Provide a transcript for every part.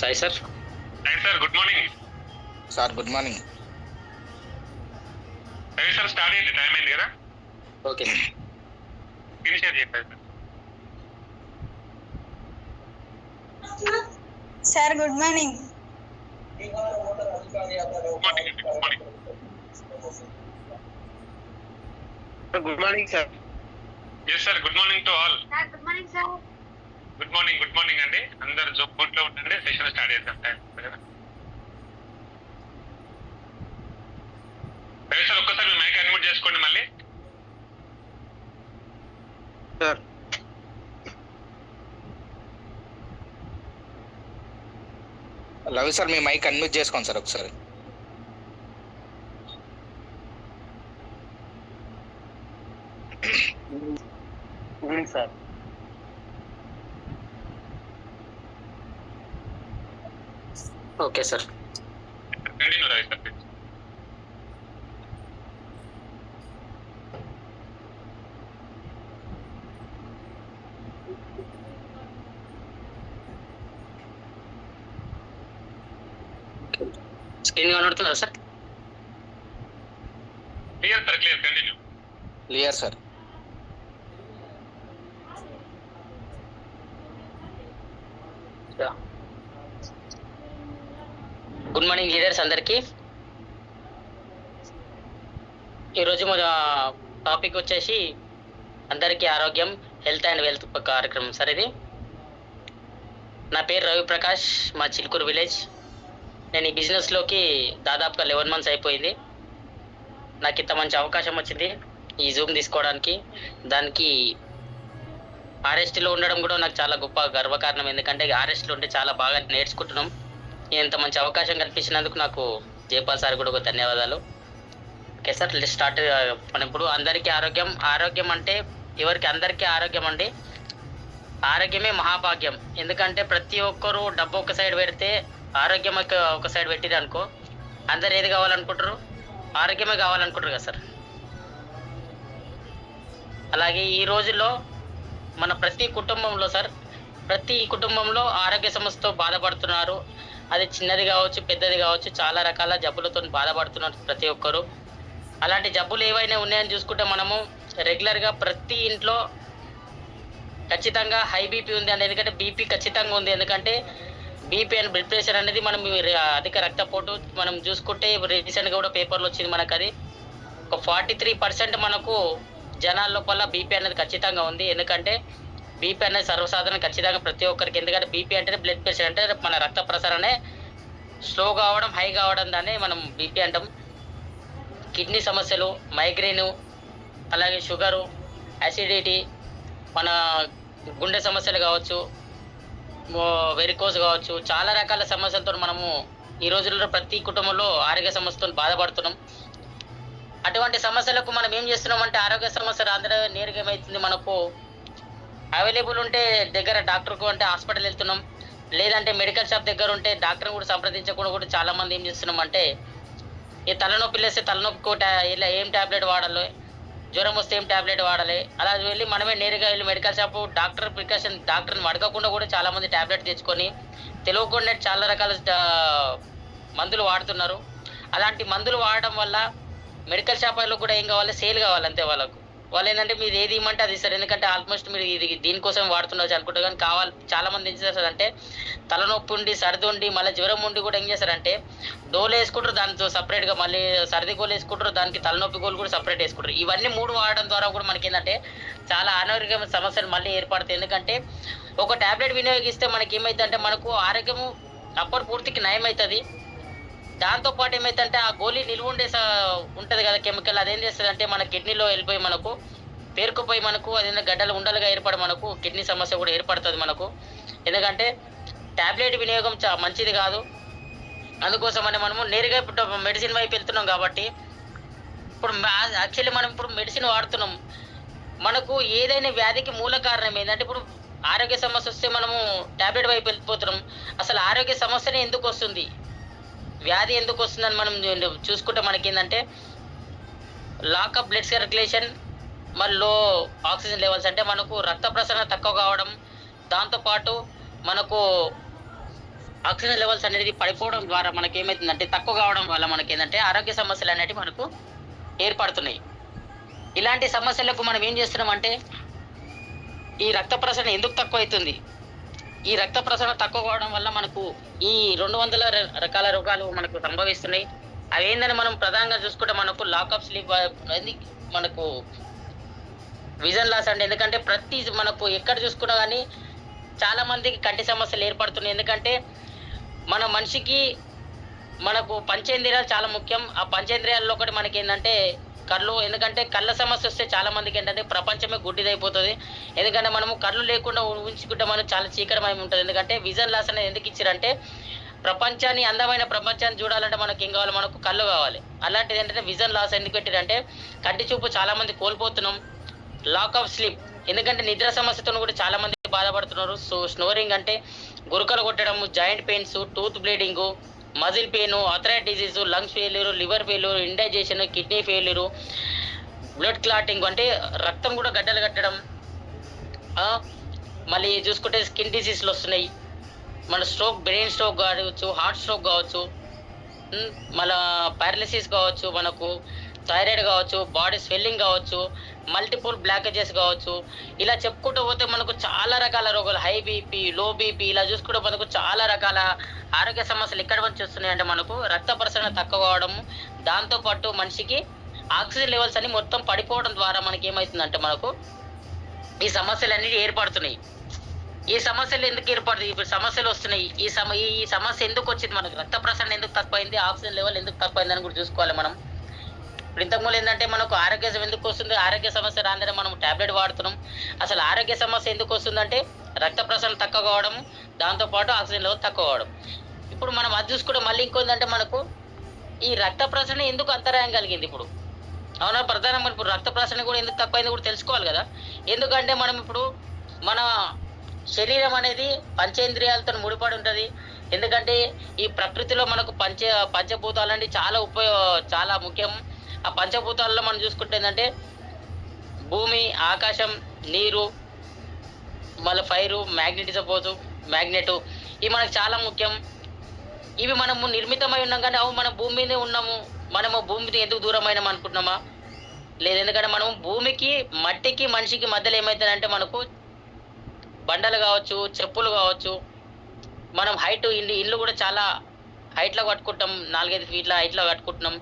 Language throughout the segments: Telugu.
Sai sir. Sir good morning. Sir good morning. Ravi sir start అయింది టైం అయింది కదా? ఓకే షేర్ చెప్పారు sir. Sir good morning. Good morning అండి good morning. Good morning sir. Yes sir good morning to all sir good morning sir. Good morning good morning అండి. అందరు జోబ్ బోట్లో ఉండండి సెషన్ స్టార్ట్ చేద్దాం. టైం రవి సార్ ఒక్కసారి మీ మైక్ అన్మ్యూట్ చేసుకోండి మళ్ళీ. సార్ రవి సార్ మీ మైక్ అన్మ్యూట్ చేసుకోండి సార్ ఒకసారి. Sir okay sir continue Ravi sir please. Screen కనబడుతుందా sir clear sir clear continue clear sir good morning leaders అందరికీ. ఈరోజు మన టాపిక్ వచ్చేసి అందరికీ ఆరోగ్యం హెల్త్ అండ్ వెల్త్ కార్యక్రమం. సార్ ఇది? నా పేరు రవి ప్రకాష్ మా చిలుకూరు విలేజ్. నేను ఈ బిజినెస్లోకి దాదాపుగా లెవెన్ మంత్స్ అయిపోయింది. నాకు ఇంత మంచి అవకాశం వచ్చింది ఈ జూమ్ తీసుకోవడానికి. దానికి ఆర్ఎస్టీలో ఉండడం కూడా నాకు చాలా గొప్ప గర్వకారణం. ఎందుకంటే ఆర్ఎస్టీలో ఉంటే చాలా బాగా నేర్చుకుంటున్నాం. ఇంత మంచి అవకాశం కల్పించినందుకు నాకు జయపాల్ సార్ కూడా ఒక ధన్యవాదాలు. ఓకే సార్ స్టార్ట్ మనం ఇప్పుడు అందరికీ ఆరోగ్యం ఆరోగ్యం అంటే ఎవరికి అందరికీ ఆరోగ్యం అండి? ఆరోగ్యమే మహాభాగ్యం. ఎందుకంటే ప్రతి ఒక్కరు డబ్బు ఒక సైడ్ పెడితే ఆరోగ్యం ఒక సైడ్ పెట్టింది అనుకో అందరు ఏది కావాలనుకుంటారు ఆరోగ్యమే కావాలనుకుంటారు కదా సార్. అలాగే ఈ రోజుల్లో మన ప్రతి కుటుంబంలో సార్ ప్రతి కుటుంబంలో ఆరోగ్య సమస్యతో బాధపడుతున్నారు. అది చిన్నది కావచ్చు పెద్దది కావచ్చు చాలా రకాల జబ్బులతో బాధపడుతున్నారు ప్రతి ఒక్కరు. అలాంటి జబ్బులు ఏవైనా ఉన్నాయని చూసుకుంటే మనము రెగ్యులర్గా ప్రతి ఇంట్లో ఖచ్చితంగా హై బీపీ ఉంది అనేది ఎందుకంటే బీపీ ఖచ్చితంగా ఉంది. ఎందుకంటే బీపీ అండ్ బ్లడ్ ప్రెషర్ అనేది మనం అధిక రక్తపోటు మనం చూసుకుంటే రీసెంట్గా కూడా పేపర్లో వచ్చింది మనకు అది ఒక ఫార్టీ త్రీ పర్సెంట్ మనకు జనాల లోపల బీపీ అనేది ఖచ్చితంగా ఉంది. ఎందుకంటే బీపీ అనేది సర్వసాధారణ. ఖచ్చితంగా ప్రతి ఒక్కరికి. ఎందుకంటే బీపీ అంటే బ్లడ్ ప్రెషర్ అంటే మన రక్త ప్రసరణే స్లో కావడం హై కావడం దాన్ని మనం బీపీ అంటాం. కిడ్నీ సమస్యలు మైగ్రేను అలాగే షుగరు యాసిడిటీ మన గుండె సమస్యలు కావచ్చు వెరికోస్ కావచ్చు చాలా రకాల సమస్యలతో మనము ఈ రోజుల్లో ప్రతి కుటుంబంలో ఆరోగ్య సమస్యతో బాధపడుతున్నాం. అటువంటి సమస్యలకు మనం ఏం చేస్తున్నాం అంటే ఆరోగ్య సమస్య అందరూ నేరుగా ఏమవుతుంది మనకు? అవైలబుల్ ఉంటే దగ్గర డాక్టర్కు అంటే హాస్పిటల్ వెళ్తున్నాం. లేదంటే మెడికల్ షాప్ దగ్గర ఉంటే డాక్టర్ కూడా సంప్రదించకుండా కూడా చాలా మంది ఏం చేస్తున్నాం అంటే ఈ తలనొప్పి లేస్తే తలనొప్పికి టా- ఇలా ఏం టాబ్లెట్ వాడాలి జ్వరం వస్తే ఏం టాబ్లెట్ వాడాలి అలా వెళ్ళి మనమే నేరుగా వెళ్ళి మెడికల్ షాప్ డాక్టర్ ప్రికాషన్ డాక్టర్ని అడగకుండా కూడా చాలా మంది టాబ్లెట్ తెచ్చుకొని తెలియకుండా చాలా రకాల మందులు వాడుతున్నారు. అలాంటి మందులు వాడడం వల్ల మెడికల్ షాపుల్లో కూడా ఏం కావాలి? సేల్ కావాలి అంతే వాళ్ళకు. వాళ్ళు ఏంటంటే మీరు ఏది ఇమ్మంటే అది ఇస్తారు. ఎందుకంటే ఆల్మోస్ట్ మీరు ఇది దీనికోసం వాడుతుండొచ్చు అనుకుంటారు. కానీ కావాలి చాలా మంది ఏం చేస్తారంటే తలనొప్పి ఉండి సర్ది ఉండి మళ్ళీ జ్వరం ఉండి కూడా ఏం చేస్తారంటే డోలు వేసుకుంటారు దానితో సపరేట్గా మళ్ళీ సర్ది గోలు వేసుకుంటారు దానికి తలనొప్పి గోలు కూడా సపరేట్ వేసుకుంటారు. ఇవన్నీ మూడు వాడడం ద్వారా కూడా మనకి ఏంటంటే చాలా అనారోగ్య సమస్యలు మళ్ళీ ఏర్పడతాయి. ఎందుకంటే ఒక టాబ్లెట్ వినియోగిస్తే మనకి ఏమైందంటే మనకు ఆరోగ్యము అప్పటి పూర్తికి నయం అవుతుంది దాంతో పాటు ఏమైందంటే ఆ గోళీ నిల్వ ఉండే ఉంటది కదా కెమికల్ అదేం చేస్తుంది అంటే మన కిడ్నీలో వెళ్ళిపోయి మనకు పేరుకుపోయి మనకు అదేంటే గడ్డలు ఉండలుగా ఏర్పడి మనకు కిడ్నీ సమస్య కూడా ఏర్పడుతుంది మనకు. ఎందుకంటే ట్యాబ్లెట్ వినియోగం చా మంచిది కాదు. అందుకోసమని మనము నేరుగా ఇప్పుడు మెడిసిన్ వైపు వెళ్తున్నాం కాబట్టి ఇప్పుడు యాక్చువల్లీ మనం ఇప్పుడు మెడిసిన్ వాడుతున్నాం. మనకు ఏదైనా వ్యాధికి మూల కారణం ఏంటంటే ఇప్పుడు ఆరోగ్య సమస్య వస్తే మనము టాబ్లెట్ వైపు వెళ్ళిపోతున్నాం. అసలు ఆరోగ్య సమస్యనే ఎందుకు వస్తుంది? వ్యాధి ఎందుకు వస్తుందని మనం చూసుకుంటే మనకి ఏంటంటే లాక్ ఆఫ్ బ్లడ్ సర్క్యులేషన్ మరి లో ఆక్సిజన్ లెవెల్స్. అంటే మనకు రక్త ప్రసరణ తక్కువ కావడం దాంతోపాటు మనకు ఆక్సిజన్ లెవెల్స్ అనేది పడిపోవడం ద్వారా మనకి ఏమవుతుందంటే తక్కువ కావడం వల్ల మనకి ఏంటంటే ఆరోగ్య సమస్యలు అనేవి మనకు ఏర్పడుతున్నాయి. ఇలాంటి సమస్యలకు మనం ఏం చేస్తున్నాం అంటే ఈ రక్త ప్రసరణ ఎందుకు తక్కువ అవుతుంది ఈ రక్త ప్రసరణ తక్కువ కావడం వల్ల మనకు ఈ రెండు వందల రకాల రోగాలు మనకు సంభవిస్తున్నాయి. అవి ఏందని మనం ప్రధానంగా చూసుకుంటే మనకు లాక్ ఆఫ్ స్లీప్ అనేది మనకు విజన్ లాస్ అండి. ఎందుకంటే ప్రతి మనకు ఎక్కడ చూసుకున్నా కానీ చాలా మందికి కంటి సమస్యలు ఏర్పడుతున్నాయి. ఎందుకంటే మన మనిషికి మనకు పంచేంద్రియాలు చాలా ముఖ్యం. ఆ పంచేంద్రియాల్లో ఒకటి మనకి ఏంటంటే కళ్ళు ఎందుకంటే కళ్ళ సమస్య వస్తే చాలా మందికి ఏంటంటే ప్రపంచమే గుడ్డిదైపోతుంది. ఎందుకంటే మనము కళ్ళు లేకుండా ఉంచుకుంటే మనం చాలా చీకరమై ఉంటుంది. ఎందుకంటే విజన్ లాస్ అనేది ఎందుకు ఇచ్చారంటే ప్రపంచాన్ని అందమైన ప్రపంచాన్ని చూడాలంటే మనకి ఏం కావాలి? మనకు కళ్ళు కావాలి. అలాంటిది ఏంటంటే విజన్ లాస్ ఎందుకు పెట్టారంటే కంటి చూపు చాలా మంది కోల్పోతున్నాం. లాక్ ఆఫ్ స్లీప్ ఎందుకంటే నిద్ర సమస్యతో కూడా చాలా మంది బాధపడుతున్నారు. సో స్నోరింగ్ అంటే గురుకలు కొట్టడం joint pains tooth bleeding muscle pain arthritis disease lungs failure liver failure indigestion kidney failure blood clotting అంటే రక్తం కూడా గడ్డలు కట్టడం. మళ్ళీ చూసుకుంటే స్కిన్ డిసీజ్లు వస్తున్నాయి. మన స్ట్రోక్ బ్రెయిన్ స్ట్రోక్ కావచ్చు హార్ట్ స్ట్రోక్ కావచ్చు మళ్ళీ పారాలిసిస్ కావచ్చు మనకు థైరాయిడ్ కావచ్చు బాడీ స్వెల్లింగ్ కావచ్చు మల్టిపుల్ బ్లాకేజెస్ కావచ్చు. ఇలా చెప్పుకుంటూ పోతే మనకు చాలా రకాల రోగాలు. హై బీపీ లో బీపీ ఇలా చూసుకుంటే మనకు చాలా రకాల ఆరోగ్య సమస్యలు ఎక్కడ నుంచి వస్తున్నాయంటే మనకు రక్త ప్రసరణ తక్కువ కావడము దాంతోపాటు మనిషికి ఆక్సిజన్ లెవెల్స్ అన్ని మొత్తం పడిపోవడం ద్వారా మనకి ఏమవుతుందంటే మనకు ఈ సమస్యలు అన్ని ఏర్పడుతున్నాయి. ఈ సమస్యలు ఎందుకు ఏర్పడుతుంది ఇప్పుడు సమస్యలు వస్తున్నాయి. ఈ సమ ఈ సమస్య ఎందుకు వచ్చింది? మనకు రక్త ప్రసరణ ఎందుకు తక్కువైంది? ఆక్సిజన్ లెవెల్ ఎందుకు తక్కువైంది అని కూడా చూసుకోవాలి మనం. ఇప్పుడు ఇంతకుముందు ఏంటంటే మనకు ఆరోగ్య ఎందుకు వస్తుంది? ఆరోగ్య సమస్య రాందని మనం టాబ్లెట్ వాడుతున్నాం. అసలు ఆరోగ్య సమస్య ఎందుకు వస్తుందంటే రక్త ప్రసరణ తక్కువ కావడం దాంతోపాటు ఆక్సిజన్ లెవెల్ తక్కువ కావడం. ఇప్పుడు మనం అది చూసుకుంటే మళ్ళీ ఇంకోందంటే మనకు ఈ రక్త ప్రసరణ ఎందుకు అంతరాయం కలిగింది ఇప్పుడు? అవునా ప్రధానంగా ఇప్పుడు రక్త ప్రసరణ కూడా ఎందుకు తక్కువైంది కూడా తెలుసుకోవాలి కదా? ఎందుకంటే మనం ఇప్పుడు మన శరీరం అనేది పంచేంద్రియాలతో ముడిపడి ఉంటుంది. ఎందుకంటే ఈ ప్రకృతిలో మనకు పంచ పంచభూతాలు చాలా ఉపయోగ చాలా ముఖ్యం. ఆ పంచభూతాల్లో మనం చూసుకుంటే ఏంటంటే భూమి ఆకాశం నీరు మళ్ళీ ఫైరు మ్యాగ్నెటిజం పోతు మ్యాగ్నెట్. ఇవి మనకు చాలా ముఖ్యం. ఇవి మనము నిర్మితమై ఉన్నాం కానీ అవు మన భూమి మీదే ఉన్నాము. మనము భూమిని ఎందుకు దూరమైన అనుకుంటున్నామా? లేదు ఎందుకంటే మనం భూమికి మట్టికి మనిషికి మధ్యలో ఏమవుతుందంటే మనకు బండలు కావచ్చు చెప్పులు కావచ్చు. మనం హైట్ ఇల్లు ఇల్లు కూడా చాలా హైట్లో కట్టుకుంటాం. నాలుగైదు ఫీట్ల హైట్లో కట్టుకుంటున్నాం.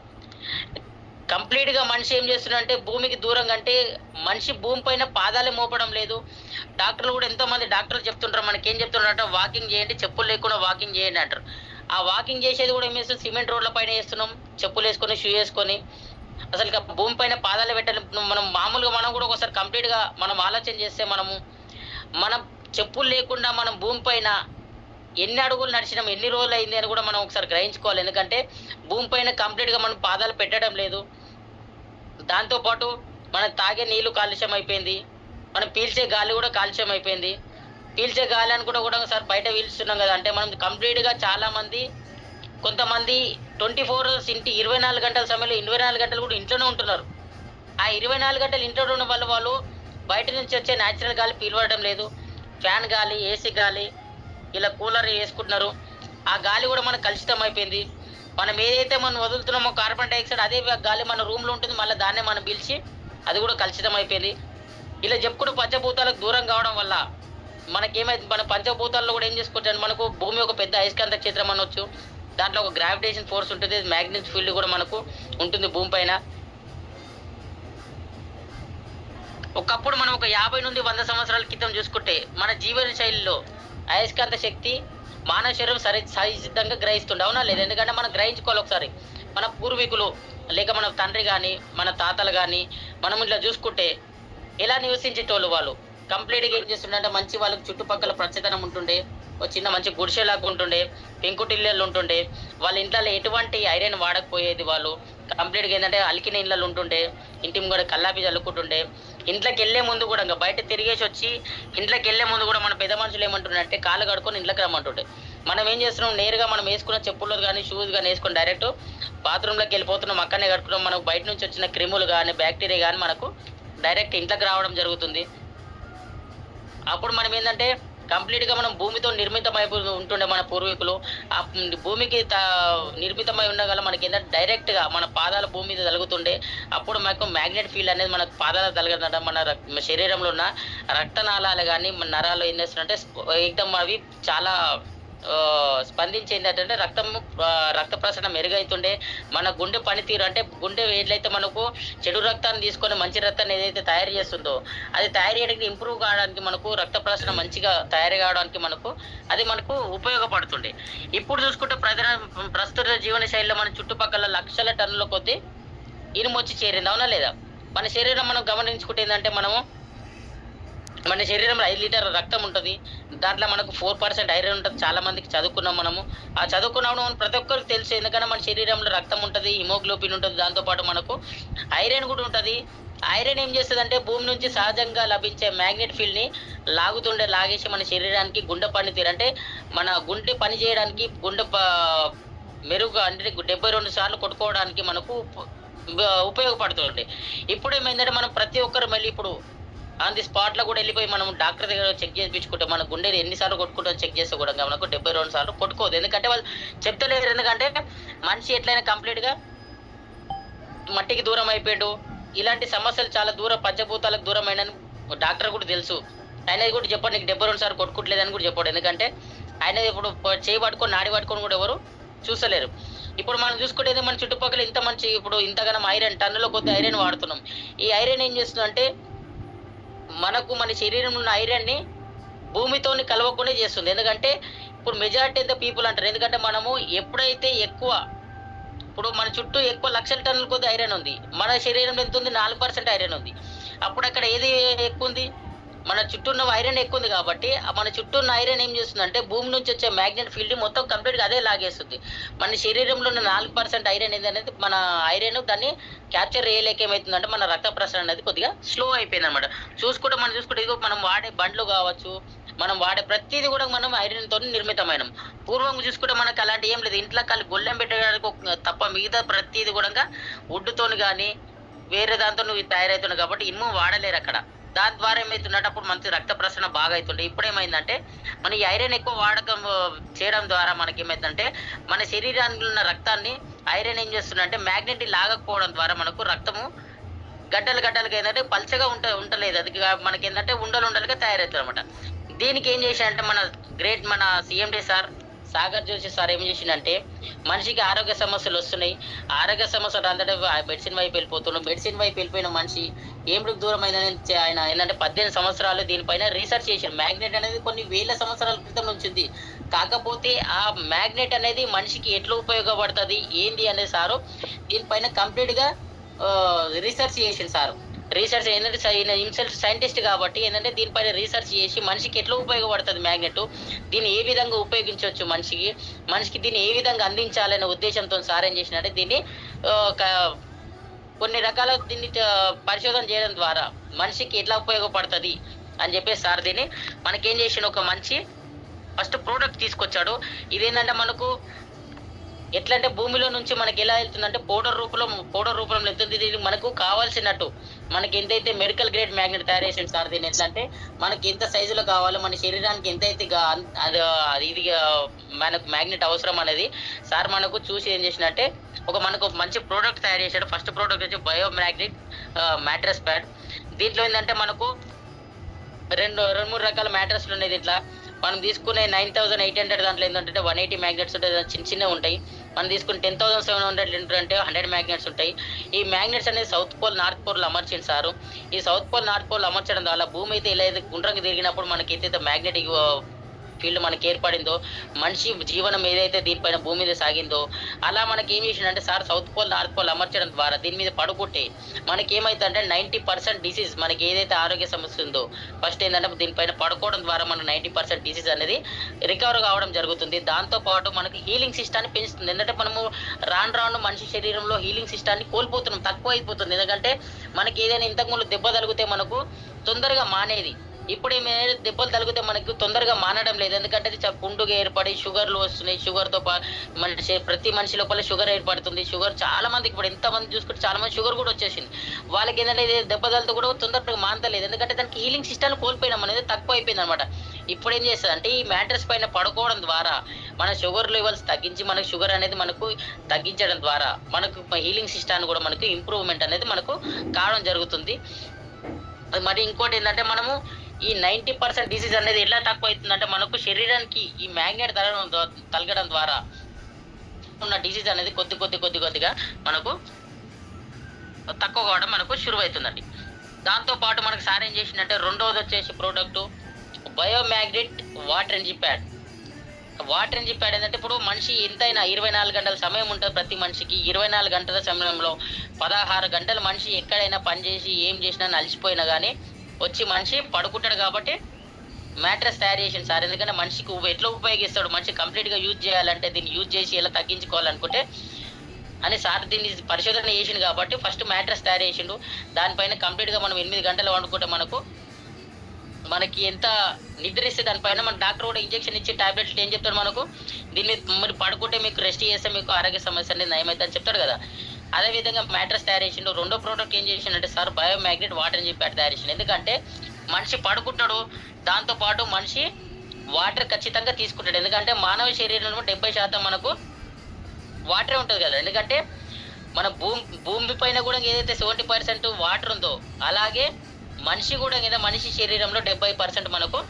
కంప్లీట్గా మనిషి ఏం చేస్తున్నాడంటే భూమికి దూరంగా అంటే మనిషి భూమి పైన పాదాలే మోపడం లేదు. డాక్టర్లు కూడా ఎంతో మంది డాక్టర్లు చెప్తుంటారు మనకి ఏం చెప్తున్నారంటే వాకింగ్ చేయండి చెప్పులు లేకుండా వాకింగ్ చేయండి అంటారు. ఆ వాకింగ్ చేసేది కూడా ఏం చేస్తున్నాం? సిమెంట్ రోడ్ల పైన వేస్తున్నాం చెప్పులు వేసుకొని షూ వేసుకొని. అసలు ఇక భూమి పైన పాదాలు పెట్టాలి. మనం మామూలుగా మనం కూడా ఒకసారి కంప్లీట్గా మనం ఆలోచన చేస్తే మనము మనం చెప్పులు లేకుండా మనం భూమి పైన ఎన్ని అడుగులు నడిచినాం ఎన్ని రోజులు అయింది అని కూడా మనం ఒకసారి గ్రహించుకోవాలి. ఎందుకంటే భూమి పైన కంప్లీట్గా మనం పాదాలు పెట్టడం లేదు. దాంతోపాటు మనం తాగే నీళ్ళు కాలుష్యం అయిపోయింది. మనం పీల్చే గాలి కూడా కాలుష్యం అయిపోయింది. పీల్చే గాలి అని కూడా కూడా బయట పీల్చుతున్నాం కదా. అంటే మనం కంప్లీట్గా చాలామంది కొంతమంది ట్వంటీ ఫోర్ అవర్స్ ఇంటి ఇరవై నాలుగు గంటల సమయంలో ఇరవై నాలుగు గంటలు కూడా ఇంట్లోనే ఉంటున్నారు. ఆ ఇరవై నాలుగు గంటలు ఇంట్లో ఉన్న వల్ల వాళ్ళు బయట నుంచి వచ్చే న్యాచురల్ గాలి పీల్వడం లేదు. ఫ్యాన్ గాలి ఏసీ గాలి ఇలా కూలర్ వేసుకుంటున్నారు. ఆ గాలి కూడా మనకు కలుషితం అయిపోయింది. మనం ఏదైతే మనం వదులుతున్నామో కార్బన్ డైఆక్సైడ్ అదే గాలి మన రూమ్లో ఉంటుంది మళ్ళీ దాన్నే మనం పిలిచి అది కూడా కలుషితం అయిపోయింది. ఇలా చెప్పుకుంటూ పంచభూతాలకు దూరం కావడం వల్ల మనకేమైంది? మన పంచభూతాల్లో కూడా ఏం చేసుకోవచ్చు మనకు భూమి ఒక పెద్ద అయస్కాంత క్షేత్రం అనొచ్చు. దాంట్లో ఒక గ్రావిటేషన్ ఫోర్స్ ఉంటుంది మ్యాగ్నెట్ ఫీల్డ్ కూడా మనకు ఉంటుంది భూమి పైన. ఒకప్పుడు మనం ఒక యాభై నుండి వంద సంవత్సరాల క్రితం చూసుకుంటే మన జీవన శైలిలో అయస్కాంత శక్తి మానవ శరీరం సరి సహజంగా గ్రహిస్తుండే అవునా లేదు? ఎందుకంటే మనం గ్రహించుకోవాలి ఒకసారి. మన పూర్వీకులు లేక మన తండ్రి కానీ మన తాతలు కానీ మనం ఇట్లా చూసుకుంటే ఎలా నివసించేటోళ్ళు వాళ్ళు? కంప్లీట్గా ఏం చేస్తుండే మంచి వాళ్ళకి చుట్టుపక్కల ప్రత్యేకనం ఉంటుండే ఒక చిన్న మంచి గుడిసెలాగా ఉంటుండే పెంకుటిల్లలు ఉంటుండే. వాళ్ళ ఇంట్లో ఎటువంటి ఐరన్ వాడకపోయేది వాళ్ళు. కంప్లీట్గా ఏంటంటే అలికిన ఇళ్ళలు ఉంటుండే ఇంటి ముంగడ కల్లాపి చల్లుకుంటుండే. ఇంట్లోకి వెళ్ళే ముందు కూడా ఇంకా బయట తిరిగేసి వచ్చి ఇంట్లోకి వెళ్ళే ముందు కూడా మన పెద్ద మనుషులు ఏమంటుండే కాళ్ళు కడుకొని ఇంట్లోకి రమ్మంటుండే. మనం ఏం చేస్తున్నాం? నేరుగా మనం వేసుకున్న చెప్పులు కానీ షూస్ కానీ వేసుకొని డైరెక్ట్ బాత్రూంలోకి వెళ్ళిపోతున్నాం అక్కడనే కట్టుకున్నాం మనకు బయట నుంచి వచ్చిన క్రిములు కానీ బ్యాక్టీరియా కానీ మనకు డైరెక్ట్ ఇంట్లోకి రావడం జరుగుతుంది. అప్పుడు మనం ఏంటంటే కంప్లీట్గా మనం భూమితో నిర్మితమై ఉంటుండే మన పూర్వీకులు. ఆ భూమికి త- నిర్మితమై ఉండగల మనకి ఏంటంటే డైరెక్ట్గా మన పాదాల భూమి మీద తలుగుతుండే. అప్పుడు మనకు మ్యాగ్నెట్ ఫీల్డ్ అనేది మనకు పాదాల తగలడం మన శరీరంలో ఉన్న రక్తనాళాలు కానీ మన నరాలు ఏం చేస్తుంటే ఎక్దమ్ అవి చాలా స్పందించింది ఏంటంటే రక్తం రక్త ప్రసరణ మెరుగైతుండే. మన గుండె పనితీరు అంటే గుండె ఏదైతే మనకు చెడు రక్తాన్ని తీసుకొని మంచి రక్తాన్ని ఏదైతే తయారు చేస్తుందో అది తయారు చేయడానికి ఇంప్రూవ్ కావడానికి మనకు రక్త ప్రసరణ మంచిగా తయారు కావడానికి మనకు అది మనకు ఉపయోగపడుతుండే. ఇప్పుడు చూసుకుంటే ప్రజల ప్రస్తుత జీవన శైలిలో మన చుట్టుపక్కల లక్షల టన్నుల కొద్దీ ఇనుము వచ్చి చేరింది అవునా లేదా? మన శరీరం మనం గమనించుకుంటే ఏంటంటే మనము మన శరీరంలో ఐదు లీటర్ రక్తం ఉంటుంది. దాంట్లో మనకు ఫోర్ పర్సెంట్ ఐరన్ ఉంటుంది. చాలా మందికి చదువుకున్నాం మనము. ఆ చదువుకున్నప్పుడు మనం ప్రతి ఒక్కరికి తెలుసు. ఎందుకంటే మన శరీరంలో రక్తం ఉంటుంది హిమోగ్లోబిన్ ఉంటుంది. దాంతోపాటు మనకు ఐరన్ కూడా ఉంటుంది. ఐరన్ ఏం చేస్తుంది అంటే భూమి నుంచి సహజంగా లభించే మ్యాగ్నెట్ ఫీల్డ్ని లాగుతుండే లాగేసి మన శరీరానికి గుండె పనితీరు. అంటే మన గుండె పని చేయడానికి గుండె మెరుగు అంటే డెబ్బై రెండు సార్లు కొట్టుకోవడానికి మనకు ఉపయోగపడుతుంది ఇప్పుడు ఏమైందంటే మనం ప్రతి ఒక్కరు మళ్ళీ ఇప్పుడు ఆన్ ది స్పాట్లో కూడా వెళ్ళిపోయి మనం డాక్టర్ దగ్గర చెక్ చేయించుకుంటే మన గుండెని ఎన్నిసార్లు కొట్టుకుంటాం చెక్ చేస్తే కూడా మనకు డెబ్బై రెండు సార్లు కొట్టుకోదు. ఎందుకంటే వాళ్ళు చెప్తలేరు. ఎందుకంటే మనిషి ఎట్లయినా కంప్లీట్గా మట్టికి దూరం అయిపోయాడు. ఇలాంటి సమస్యలు చాలా దూరం పంచభూతాలకు దూరమైన డాక్టర్ కూడా తెలుసు. ఆయన కూడా చెప్పాడు నీకు డెబ్బై రెండు సార్లు కొట్టుకుంటలేదని కూడా చెప్పాడు. ఎందుకంటే ఆయన ఇప్పుడు ప- చేయి పట్టుకొని నాడి పట్టుకొని కూడా ఎవరు చూసలేరు ఇప్పుడు మనం చూసుకుంటే మన చుట్టుపక్కల ఇంత మంచి ఇప్పుడు ఇంతగానం ఐరన్ టన్నులో కొద్ది ఐరన్ వాడుతున్నాం. ఈ ఐరన్ ఏం చేస్తుందంటే మనకు మన శరీరంలో ఉన్న ఐరన్ని భూమితోని కలవకుండా చేస్తుంది. ఎందుకంటే ఇప్పుడు మెజారిటీ ఆఫ్ ద పీపుల్ అంటారు. ఎందుకంటే మనము ఎప్పుడైతే ఎక్కువ ఇప్పుడు మన చుట్టూ ఎక్కువ లక్షల టన్నుల కొద్ది ఐరన్ ఉంది. మన శరీరంలో ఎంత ఉంది? నాలుగు పర్సెంట్ ఐరన్ ఉంది. అప్పుడు అక్కడ ఏది ఎక్కువ ఉంది? మన చుట్టూ ఉన్న ఐరన్ ఎక్కువ ఉంది కాబట్టి మన చుట్టూ ఉన్న ఐరన్ ఏం చేస్తుంది అంటే భూమి నుంచి వచ్చే మ్యాగ్నెట్ ఫీల్డ్ మొత్తం కంప్లీట్గా అదే లాగేస్తుంది. మన శరీరంలో ఉన్న నాలుగు పర్సెంట్ ఐరన్ ఏది అనేది మన ఐరన్ దాన్ని క్యాప్చర్ చేయలేక ఏమవుతుందంటే మన రక్త ప్రసరణ అనేది కొద్దిగా స్లో అయిపోయింది అనమాట చూసుకుంటే మనం చూసుకుంటే ఇదిగో మనం వాడే బండ్లు కావచ్చు మనం వాడే ప్రతిదీ కూడా మనం ఐరన్తో నిర్మితమైన. పూర్వం చూసుకుంటే మనకు అలాంటి ఏం లేదు. ఇంట్లో కలిసి గొల్లెం పెట్టడానికి తప్ప మిగతా ప్రతిదీ కూడా వుడ్తో కానీ వేరే దాంతో నువ్వు తయారవుతున్నావు కాబట్టి ఇనుము వాడలేరు అక్కడ. దాని ద్వారా ఏమైతే ఉండేటప్పుడు మంచి రక్త ప్రసరణ బాగా అవుతుండే ఇప్పుడు ఏమైందంటే మన ఈ ఐరన్ ఎక్కువ వాడకం చేయడం ద్వారా మనకి ఏమైందంటే మన శరీరానికి ఉన్న రక్తాన్ని ఐరన్ ఏం చేస్తుందంటే మ్యాగ్నెట్ లాగకపోవడం ద్వారా మనకు రక్తము గడ్డలు గడ్డలుగా ఏంటంటే పల్చగా ఉంట ఉండలేదు. అది మనకి ఏంటంటే ఉండలు ఉండలుగా తయారవుతుంది అనమాట దీనికి ఏం చేశారంటే మన గ్రేట్ మన CMD sir Sagar Joshi sir ఏం చేసిందంటే మనిషికి ఆరోగ్య సమస్యలు వస్తున్నాయి. ఆరోగ్య సమస్యలు అందటే మెడిసిన్ వైపు వెళ్ళిపోతున్నాం మెడిసిన్ వైపు వెళ్ళిపోయిన మనిషి ఏమిటికి దూరం అయిందని ఆయన ఏంటంటే పద్దెనిమిది సంవత్సరాలు దీనిపైన రీసెర్చ్ చేశారు మ్యాగ్నెట్ అనేది కొన్ని వేల సంవత్సరాల క్రితం నుంచి ఉంది. కాకపోతే ఆ మ్యాగ్నెట్ అనేది మనిషికి ఎట్లా ఉపయోగపడుతుంది ఏంది అనేది సారు దీనిపైన కంప్లీట్గా రీసెర్చ్ చేసింది సారు. రీసెర్చ్ ఏంటంటే హిమ్సెల్ఫ్ సైంటిస్ట్ కాబట్టి ఏంటంటే దీనిపైన రీసెర్చ్ చేసి మనిషికి ఎట్లా ఉపయోగపడుతుంది మ్యాగ్నెట్ దీన్ని ఏ విధంగా ఉపయోగించవచ్చు మనిషికి? మనిషికి దీన్ని ఏ విధంగా అందించాలనే ఉద్దేశంతో సార్ ఏం చేసినట్టే దీన్ని ఒక- కొన్ని రకాల దీన్ని పరిశోధన చేయడం ద్వారా మనిషికి ఎట్లా ఉపయోగపడుతుంది అని చెప్పేసి సార్ దీన్ని మనకేం చేసిన ఒక మంచి ఫస్ట్ ప్రోడక్ట్ తీసుకొచ్చాడు. ఇదేంటంటే మనకు ఎట్లా అంటే భూమిలో నుంచి మనకి ఎలా వెళ్తుందంటే పౌడర్ రూపంలో పౌడర్ రూపంలో వెళ్తుంది ఇది మనకు కావాల్సినట్టు మనకి ఎంతైతే మెడికల్ గ్రేడ్ మ్యాగ్నెట్ తయారు చేసింది సార్ దీన్ని ఎట్లా అంటే మనకి ఎంత సైజులో కావాలో మన శరీరానికి ఎంతైతే అది ఇది మనకు మ్యాగ్నెట్ అవసరం అనేది సార్ మనకు చూసి ఏం చేసినట్టే ఒక మనకు ఒక మంచి ప్రోడక్ట్ తయారు చేశాడు. ఫస్ట్ ప్రోడక్ట్ వచ్చి బయో మ్యాగ్నెట్ మ్యాట్రస్ ప్యాడ్ దీంట్లో ఏంటంటే మనకు రెండు రెండు మూడు రకాల మ్యాట్రస్లు ఉన్నాయి దీంట్లో. మనం తీసుకునే నైన్ థౌసండ్ ఎయిట్ హండ్రెడ్ దాంట్లో ఏంటంటే వన్ ఎయిటీ మ్యాగ్నెట్స్ ఉంటాయి. చిన్న చిన్నవి ఉంటాయి. మనం తీసుకుని టెన్ థౌసండ్ సెవెన్ హండ్రెడ్ ఏంటంటే హండ్రెడ్ మ్యాగ్నెట్స్ ఉంటాయి. ఈ మ్యాగ్నెట్స్ అనేది సౌత్ పోల్ నార్త్ పోల్ అమర్చింది సారు. ఈ సౌత్ పోల్ నార్త్ పోల్ అమర్చడం ద్వారా భూమి అయితే ఇలా అయితే గుండ్రంగా తిరిగినప్పుడు మనకి ఏదైతే మ్యాగ్నెటిక్ ఫీల్డ్ మనకి ఏర్పడిందో మనిషి జీవనం ఏదైతే దీనిపైన భూమి మీద సాగిందో అలా మనకి ఏం చేసిందంటే sir south pole north pole అమర్చడం ద్వారా దీని మీద పడుకుంటే మనకి ఏమైతుందంటే నైంటీ పర్సెంట్ డిసీజ్ మనకి ఏదైతే ఆరోగ్య సమస్య ఉందో ఫస్ట్ ఏంటంటే దీనిపైన పడుకోవడం ద్వారా మనం నైంటీ పర్సెంట్ డిసీజ్ అనేది రికవర్ కావడం జరుగుతుంది. దాంతోపాటు మనకి హీలింగ్ సిస్టాన్ని పెంచుతుంది. ఎందుకంటే మనము రాను రాను మనిషి శరీరంలో హీలింగ్ సిస్టాన్ని కోల్పోతున్నాం తక్కువ అయిపోతుంది ఎందుకంటే మనకి ఏదైనా ఇంతకుముందు దెబ్బ తగిలితే మనకు తొందరగా మానేది. ఇప్పుడు ఏమి దెబ్బలు తగిలితే మనకు తొందరగా మానడం లేదు. ఎందుకంటే అది పుండుగా ఏర్పడి షుగర్లు వస్తున్నాయి. షుగర్తో మనిషి ప్రతి మనిషి లోపల షుగర్ ఏర్పడుతుంది. షుగర్ చాలా మందికి ఇప్పుడు ఎంతమంది చూసుకుంటే చాలా మంది షుగర్ కూడా వచ్చేసింది. వాళ్ళకి ఏంటంటే దెబ్బ తగిలితే కూడా తొందరగా మానతలేదు. ఎందుకంటే దానికి హీలింగ్ సిస్టమ్ కోల్పోయినాం అనేది తక్కువ అయిపోయింది అనమాట ఇప్పుడు ఏం చేస్తుంది అంటే ఈ మ్యాట్రస్ పైన పడుకోవడం ద్వారా మన షుగర్ లెవెల్స్ తగ్గించి మనకు షుగర్ అనేది మనకు తగ్గించడం ద్వారా మనకు హీలింగ్ సిస్టాన్ని కూడా మనకు ఇంప్రూవ్మెంట్ అనేది మనకు కావడం జరుగుతుంది. అది మరి ఇంకోటి ఏంటంటే మనము ఈ నైంటీ పర్సెంట్ డిసీజ్ అనేది ఎలా తక్కువ అవుతుందంటే మనకు శరీరానికి ఈ మ్యాగ్నెట్ తగలడం తలగడం ద్వారా ఉన్న డిసీజ్ అనేది కొద్ది కొద్ది కొద్ది కొద్దిగా మనకు తక్కువ కావడం మనకు శురువవుతుందండి దాంతో పాటు మనకు సార్ ఏం చేసిందంటే రెండవది వచ్చేసి product biomagnet water energy pad water energy pad ఏంటంటే ఇప్పుడు మనిషి ఎంతైనా ఇరవై నాలుగు గంటల సమయం ఉంటుంది ప్రతి మనిషికి. ఇరవై నాలుగు గంటల సమయంలో పదహారు గంటలు మనిషి ఎక్కడైనా పని చేసి ఏం చేసినా అలసిపోయినా కానీ వచ్చి మనిషి పడుకుంటాడు కాబట్టి మ్యాట్రస్ తయారు చేసింది సార్. ఎందుకంటే మనిషికి ఎట్లా ఉపయోగిస్తాడు? మనిషి కంప్లీట్గా యూజ్ చేయాలంటే దీన్ని యూజ్ చేసి ఎలా తగ్గించుకోవాలనుకుంటే అని సార్ దీన్ని పరిశోధన చేసిండు కాబట్టి ఫస్ట్ మ్యాట్రస్ తయారు చేసిండు. దానిపైన కంప్లీట్గా మనం ఎనిమిది గంటలు వండుకుంటే మనకు మనకి ఎంత నిద్రిస్తే దానిపైన మన డాక్టర్ కూడా ఇంజెక్షన్ ఇచ్చి టాబ్లెట్లు ఏం చెప్తాడు మనకు? దీన్ని మీరు పడుకుంటే మీకు రెస్ట్ చేస్తే మీకు ఆరోగ్య సమస్య అనేది నయమవుతుంది అని చెప్తాడు కదా. అదే విధంగా మ్యాట్రెస్ తయారు చేసిండు. రెండో ప్రోడక్ట్ ఏం చేసిండంటే సార్ బయోమ్యాగ్నెట్ వాటర్ అని చెప్పి తయారు చేసిండు. ఎందుకంటే మనిషి పడుకుంటాడు దాంతో పాటు మనిషి వాటర్ ఖచ్చితంగా తీసుకుంటాడు. ఎందుకంటే మానవ శరీరంలో డెబ్బై శాతం మనకు వాటరే ఉంటుంది కదా. ఎందుకంటే మన భూమి భూమి పైన కూడా ఏదైతే సెవెంటీ పర్సెంట్ వాటర్ ఉందో అలాగే మనిషి కూడా ఏదో మనిషి శరీరంలో డెబ్బై పర్సెంట్ మనకు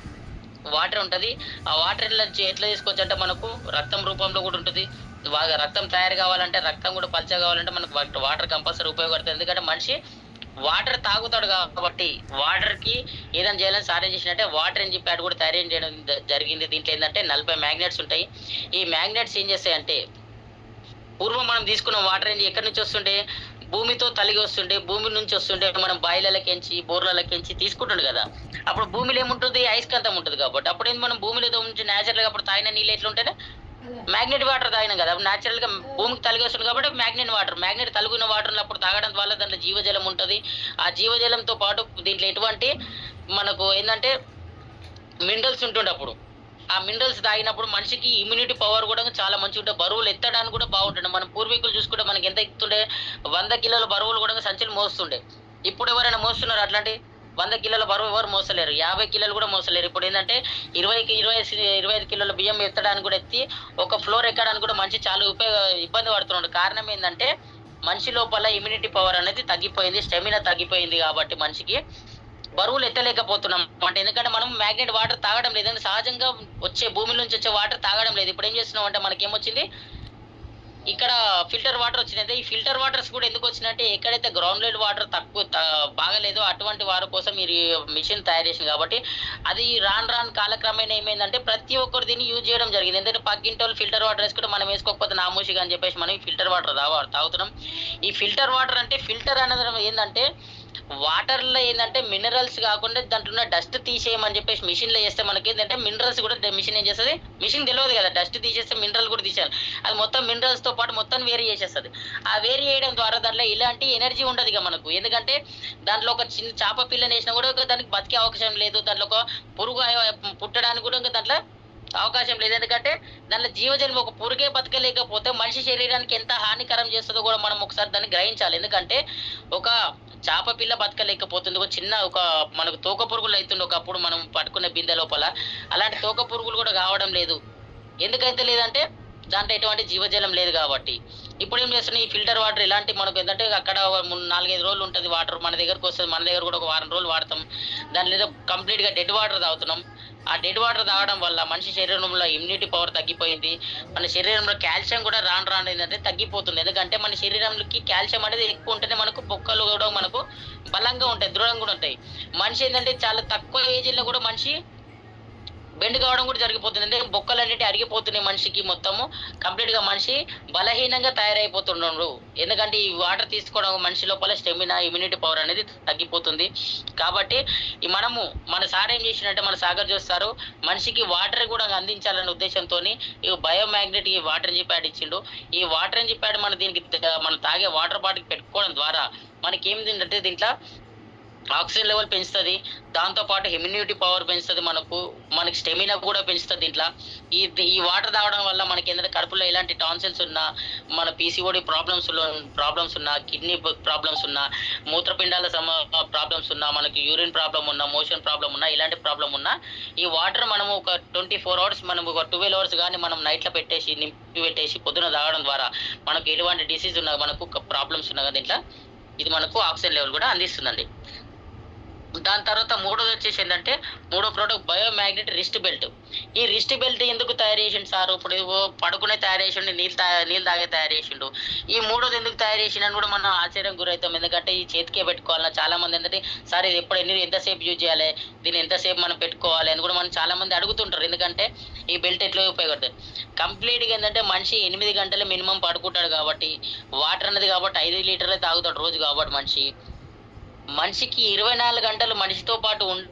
వాటర్ ఉంటుంది. ఆ వాటర్ ఎట్లా ఎట్లా తీసుకోవచ్చు అంటే మనకు రక్తం రూపంలో కూడా ఉంటుంది. బాగా రక్తం తయారు కావాలంటే రక్తం కూడా పల్చగా కావాలంటే మనకు వాటర్ కంపల్సరీ ఉపయోగపడుతుంది. ఎందుకంటే మనిషి వాటర్ తాగుతాడు కాబట్టి వాటర్కి ఏదైనా చేయాలని సాధన చేసినట్టే వాటర్ అని చెప్పి కూడా తయారు చేయడం జరిగింది. దీంట్లో ఏంటంటే నలభై మ్యాగ్నెట్స్ ఉంటాయి. ఈ మ్యాగ్నెట్స్ ఏం చేస్తాయంటే పూర్వం మనం తీసుకున్న వాటర్ ఏంటి ఎక్కడి నుంచి వస్తుండే? భూమితో తలిగి వస్తుండే. భూమి నుంచి వస్తుండే. మనం బాయిలకెంచి బోర్లకెంచి తీసుకుంటుండే కదా. అప్పుడు భూమిలో ఏముంటుంది? అయస్కాంతం ఉంటుంది కాబట్టి. అప్పుడు ఏంటి మనం భూమిలో నుంచి న్యాచురల్గా అప్పుడు తాగిన నీళ్ళు ఎట్లుంటేనే మ్యాగ్నెట్ వాటర్ తాగినాం కదా. న్యాచురల్గా భూమికి తలిగేస్తుంది కాబట్టి మ్యాగ్నెట్ వాటర్. మ్యాగ్నెట్ తలుగున్న వాటర్ అప్పుడు తాగడం వల్ల దాంట్లో జీవజలం ఉంటుంది. ఆ జీవజలంతో పాటు దీంట్లో ఎటువంటి మనకు ఏంటంటే మినరల్స్ ఉంటుండే అప్పుడు. ఆ మినరల్స్ తాగినప్పుడు మనిషికి ఇమ్యూనిటీ పవర్ కూడా చాలా మంచిగా ఉంటుంది. బరువులు ఎత్తడానికి కూడా బాగుంటుండే. మన పూర్వీకులు చూసుకుంటే మనకి ఎంత ఎత్తుండే? వంద కిలోల బరువులు కూడా సంచులు మోస్తుండే. ఇప్పుడు ఎవరైనా మోస్తున్నారు అట్లాంటి? వంద కిలోల బరువు ఎవరు మోసలేరు? యాభై కిలోలు కూడా మోసలేరు. ఇప్పుడు ఏంటంటే ఇరవైకి ఇరవై ఇరవై ఐదు కిలోల బియ్యం ఎత్తడానికి కూడా ఎత్తి ఒక ఫ్లోర్ ఎక్కడానికి కూడా మంచి చాలా ఉపయోగ ఇబ్బంది పడుతున్నాడు. కారణం ఏంటంటే మనిషి లోపల ఇమ్యూనిటీ పవర్ అనేది తగ్గిపోయింది స్టెమినా తగ్గిపోయింది కాబట్టి మనిషికి. బరువులు ఎత్తలేకపోతున్నాం అంటే ఎందుకంటే మనం మ్యాగ్నెట్ వాటర్ తాగడం లేదు సహజంగా వచ్చే భూమి నుంచి వచ్చే వాటర్ తాగడం లేదు. ఇప్పుడు ఏం చేస్తున్నాం అంటే మనకి ఏమొచ్చింది ఇక్కడ ఫిల్టర్ వాటర్ వచ్చింది ఈ ఫిల్టర్ వాటర్స్ కూడా ఎందుకు వచ్చినట్టే ఎక్కడైతే గ్రౌండ్ లెవెల్ వాటర్ తక్కువ బాగలేదో అటువంటి వారి కోసం మీరు మిషన్ తయారు చేసింది కాబట్టి అది రాను రాను కాలక్రమేణా ఏమైందంటే ప్రతి ఒక్కరు దీన్ని యూజ్ చేయడం జరిగింది. ఎందుకంటే పక్కింటి ఫిల్టర్ వాటర్ వేసుకుంటే మనం వేసుకోకపోతే నామూషిగా అని చెప్పేసి మనం ఫిల్టర్ వాటర్ తాగు తాగుతున్నాం. ఈ ఫిల్టర్ వాటర్ అంటే ఫిల్టర్ అనేది ఏంటంటే వాటర్లో ఏంటంటే మినరల్స్ కాకుండా దాంట్లో ఉన్న డస్ట్ తీసేయమని చెప్పేసి మిషన్లో చేస్తే మనకి ఏంటంటే మినరల్స్ కూడా మిషన్ ఏం చేస్తుంది? మిషన్ తెలియదు కదా డస్ట్ తీసేస్తే మినరల్ కూడా తీసేయాలి. అది మొత్తం మినరల్స్తో పాటు మొత్తం వేరీ చేసేస్తుంది. ఆ వేరీ చేయడం ద్వారా దాంట్లో ఇలాంటి ఎనర్జీ ఉండదు ఇక మనకు. ఎందుకంటే దాంట్లో ఒక చిన్న చేప పిల్లని వేసినా కూడా దానికి బతికే అవకాశం లేదు. దాంట్లో ఒక పురుగు పుట్టడానికి కూడా ఇంకా దాంట్లో అవకాశం లేదు. ఎందుకంటే దానిలో జీవజన్మ ఒక పురుగే బతకలేకపోతే మనిషి శరీరానికి ఎంత హానికరం చేస్తుందో కూడా మనం ఒకసారి దాన్ని గ్రహించాలి. ఎందుకంటే ఒక చేప పిల్ల బతకలేకపోతుంది. ఒక చిన్న ఒక మనకు తోక పురుగులు అవుతుండే ఒకప్పుడు మనం పట్టుకునే బిందె లోపల. అలాంటి తోక పురుగులు కూడా కావడం లేదు. ఎందుకైతే లేదంటే దాంట్లో ఎటువంటి జీవజలం లేదు కాబట్టి. ఇప్పుడు ఏం చేస్తున్నాయి? ఈ ఫిల్టర్ వాటర్ ఇలాంటి మనకు ఏంటంటే అక్కడ నాలుగైదు రోజులు ఉంటుంది వాటర్. మన దగ్గరకు వస్తుంది. మన దగ్గర కూడా ఒక వారం రోజులు వాడతాం. దాని లేదా కంప్లీట్గా డెడ్ వాటర్ తాగుతున్నాం. ఆ డెడ్ వాటర్ తాగడం వల్ల మనిషి శరీరంలో ఇమ్యూనిటీ పవర్ తగ్గిపోయింది. మన శరీరంలో కాల్షియం కూడా రాను రాను ఏంటంటే తగ్గిపోతుంది. ఎందుకంటే మన శరీరంలోకి కాల్షియం అనేది ఎక్కువ ఉంటేనే మనకు బొక్కలు కూడా మనకు బలంగా ఉంటాయి దృఢంగా ఉంటాయి. మనిషి ఏంటంటే చాలా తక్కువ ఏజ్లో కూడా మనిషి బెండ్ కావడం కూడా జరిగిపోతుంది. అంటే బొక్కలన్నిటి అరిగిపోతున్నాయి మనిషికి మొత్తము. కంప్లీట్గా మనిషి బలహీనంగా తయారైపోతున్నాడు ఎందుకంటే ఈ వాటర్ తీసుకోవడం మనిషి లోపల స్టెమినా ఇమ్యూనిటీ పవర్ అనేది తగ్గిపోతుంది. కాబట్టి ఈ మనము మన సార్ ఏం చేసినట్టే మన సాగర్ చూస్తారు మనిషికి వాటర్ కూడా అందించాలనే ఉద్దేశంతో ఈ బయోమ్యాగ్నెట్ ఈ వాటర్ ఎంజీ ప్యాడ్ ఇచ్చిండు. ఈ వాటర్ ఎంజీ ప్యాడ్ మన దీనికి మనం తాగే వాటర్ బాటిల్ పెట్టుకోవడం ద్వారా మనకి ఏమి అంటే దీంట్లో ఆక్సిజన్ లెవెల్ పెంచుతుంది. దాంతో పాటు ఇమ్యూనిటీ పవర్ పెంచుతుంది మనకు. మనకి స్టెమినా కూడా పెంచుతుంది దీంట్లో ఈ ఈ వాటర్ తాగడం వల్ల మనకి ఏంటంటే కడుపులో ఎలాంటి టాన్సిల్స్ ఉన్నా మన పీసీఓడి ప్రాబ్లమ్స్ ప్రాబ్లమ్స్ ఉన్నా కిడ్నీ ప్రాబ్లమ్స్ ఉన్నా మూత్రపిండాల సమ ప్రాబ్లమ్స్ ఉన్నా మనకి యూరిన్ ప్రాబ్లం ఉన్నా మోషన్ ప్రాబ్లం ఉన్నా ఇలాంటి ప్రాబ్లం ఉన్నా ఈ వాటర్ మనము ఒక ట్వంటీ ఫోర్ అవర్స్ మనం ఒక ట్వెల్వ్ అవర్స్ కానీ మనం నైట్లో పెట్టేసి నింపి పెట్టేసి పొద్దున తాగడం ద్వారా మనకు ఎటువంటి డిసీజ్ ఉన్నా మనకు ప్రాబ్లమ్స్ ఉన్నా కదా దీంట్లో ఇది మనకు ఆక్సిజన్ లెవెల్ కూడా అందిస్తుందండి. దాని తర్వాత మూడోది వచ్చేసి ఏంటంటే మూడో ప్రోడక్ట్ బయోమ్యాగ్నెట్ రిస్ట్ బెల్ట్. ఈ రిస్ట్ బెల్ట్ ఎందుకు తయారు చేసిండు సార్? ఇప్పుడు పడుకునే తయారు చేసిండు నీళ్ళు నీళ్ళు తాగే తయారు చేసిండు. ఈ మూడోది ఎందుకు తయారు చేసిండని కూడా మనం ఆశ్చర్యం గురవుతాం. ఎందుకంటే ఈ చేతికే పెట్టుకోవాలన్నా చాలా మంది ఏంటంటే సార్ ఇది ఎప్పుడు ఎన్ని ఎంతసేపు యూజ్ చేయాలి? దీన్ని ఎంతసేపు మనం పెట్టుకోవాలి? అని కూడా మనం చాలా మంది అడుగుతుంటారు. ఎందుకంటే ఈ బెల్ట్ ఎట్లా ఉపయోగపడుతుంది? కంప్లీట్గా ఏంటంటే మనిషి ఎనిమిది గంటలు మినిమం పడుకుంటాడు కాబట్టి వాటర్ అనేది కాబట్టి ఐదు లీటర్లే తాగుతాడు రోజు కాబట్టి మనిషి. మనిషికి ఇరవై నాలుగు గంటలు మనిషితో పాటు ఉండి